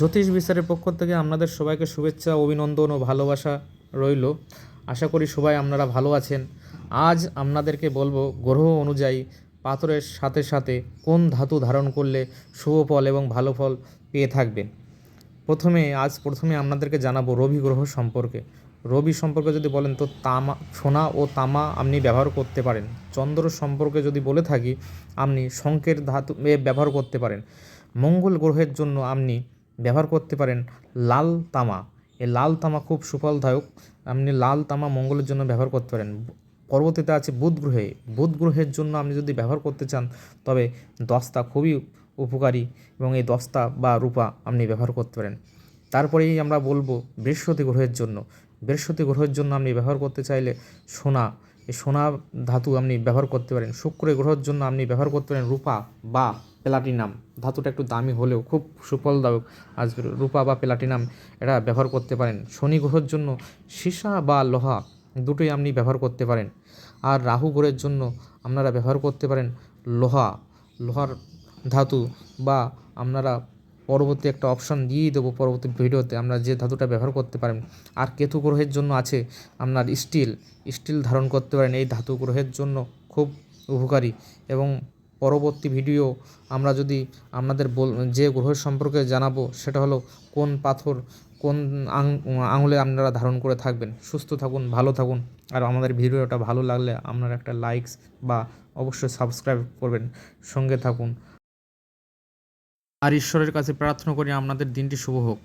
জ্যোতিষ বিচারের পক্ষ থেকে আপনাদের সবাইকে শুভেচ্ছা, অভিনন্দন ও ভালোবাসা রইল। আশা করি সবাই আপনারা ভালো আছেন। আজ আপনাদেরকে বলব গ্রহ অনুযায়ী পাথরের সাথে সাথে কোন ধাতু ধারণ করলে শুভ ফল এবং ভালো ফল পেয়ে থাকবেন। প্রথমে, আজ প্রথমে আপনাদেরকে জানাব রবি গ্রহ সম্পর্কে। রবি সম্পর্কে যদি বলেন তো তামা, সোনা ও তামা আপনি ব্যবহার করতে পারেন। চন্দ্র সম্পর্কে যদি বলে থাকি, আপনি শঙ্কের ধাতু ব্যবহার করতে পারেন। মঙ্গল গ্রহের জন্য আপনি ব্যবহার করতে পারেন লাল তামা। এই লাল তামা খুব সুফলদায়ক। আপনি লাল তামা মঙ্গলের জন্য ব্যবহার করতে পারেন। পরবর্তীতে আছে বুধ গ্রহে। বুধ গ্রহের জন্য আপনি যদি ব্যবহার করতে চান, তবে দস্তা খুবই উপকারী এবং এই দস্তা বা রূপা আপনি ব্যবহার করতে পারেন। তারপরেই আমরা বলব বৃহস্পতি গ্রহের জন্য। বৃহস্পতি গ্রহের জন্য আপনি ব্যবহার করতে চাইলে সোনা এই সোনা ধাতু আপনি ব্যবহার করতে পারেন। শুক্র গ্রহের জন্য আপনি ব্যবহার করতে পারেন রূপা বা প্লাটিনাম। ধাতুটা একটু দামি হলেও খুব সুফলদায়ক। আজ রূপা বা প্লাটিনাম এটা ব্যবহার করতে পারেন। শনি গ্রহের জন্য সীসা বা লোহা দুটোই আপনি ব্যবহার করতে পারেন। আর রাহু গ্রহের জন্য আপনারা ব্যবহার করতে পারেন লোহা। লোহার ধাতু বা আপনারা পরবর্তী একটা অপশান দিয়েই দেবো পরবর্তী ভিডিওতে। আমরা যে ধাতুটা ব্যবহার করতে পারেন, আর কেতু গ্রহের জন্য আছে আপনার স্টিল স্টিল ধারণ করতে পারেন, এই ধাতু গ্রহের জন্য খুব উপকারী। এবং পরবর্তী ভিডিও আমরা যদি আপনাদের বল, যে গ্রহের সম্পর্কে জানাব, সেটা হলো কোন পাথর, কোন আঙুলে আপনারা ধারণ করে থাকবেন। সুস্থ থাকুন, ভালো থাকুন। আর আমাদের ভিডিওটা ভালো লাগলে আপনারা একটা লাইকস বা অবশ্যই সাবস্ক্রাইব করবেন। সঙ্গে থাকুন। আর ঈশ্বরের কাছে প্রার্থনা করি আপনাদের দিনটি শুভ হোক।